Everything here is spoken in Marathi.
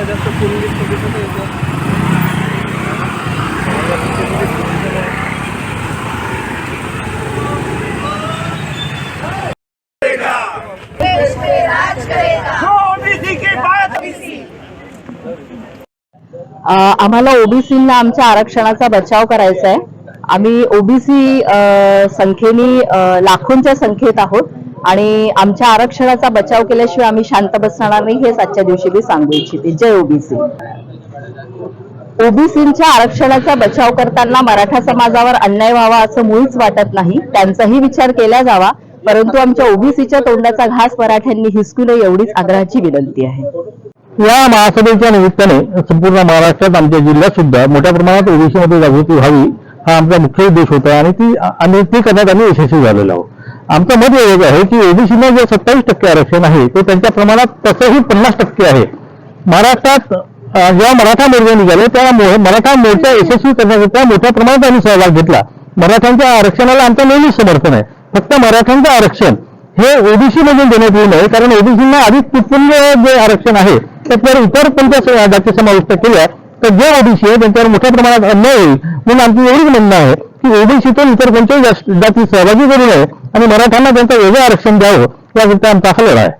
नाही जास्त फुल दिसत आम्हाला ओबीसीला आमच्या आरक्षणाचा बचाव करायचा आहे आम्ही ओबीसी संख्येने लाखोंच्या संख्येत आहोत. आणि आमच्या आरक्षणाचा बचाव केल्याशिवाय आम्ही शांत बसणार नाही हेच आजच्या दिवशी मी सांगू इच्छिते. जय ओबीसी. ओबीसींच्या आरक्षणाचा बचाव करताना मराठा समाजावर अन्याय व्हावा असं मुळीच वाटत नाही. त्यांचाही विचार केला जावा परंतु आमच्या ओबीसीच्या तोंडाचा घास मराठ्यांनी हिसकू नये एवढीच आग्रहाची विनंती आहे. या महासभेच्या निमित्ताने संपूर्ण महाराष्ट्रात आमच्या जिल्ह्यात सुद्धा मोठ्या प्रमाणात ओबीसी मध्ये जागृती व्हावी हा आमचा मुख्य उद्देश होता आणि ती आणि ती करण्यात आम्ही यशस्वी झालेलो आहोत. आमचं मत एवढं आहे की ओबीसीला जे सत्तावीस टक्के आरक्षण आहे ते त्यांच्या प्रमाणात तसंही पन्नास टक्के आहे. महाराष्ट्रात जेव्हा मराठा मोर्चा निघाले त्यामुळे मराठा मोर्चा यशस्वी करण्याकरिता मोठ्या प्रमाणात आम्ही सहभाग घेतला. मराठ्यांच्या आरक्षणाला आमचं नेहमीच समर्थन आहे. फक्त मराठ्यांचं आरक्षण हे ओबीसी मधून देण्यात येऊ नये कारण ओबीसींना आधी तुटपुंज जे आरक्षण आहे त्याच्यावर इतर कोणत्या जाती समाविष्ट केल्या तर जे ओबीसी आहे त्यांच्यावर मोठ्या प्रमाणात अन्याय होईल. म्हणून आमची एवढीच म्हणणं आहे की ओबीसीतून इतर कोणत्याही जाती सहभागी करू नये आणि मराठ्यांना त्यांचं वेगळं आरक्षण द्यावं याकरिता आमचा हा लढा आहे.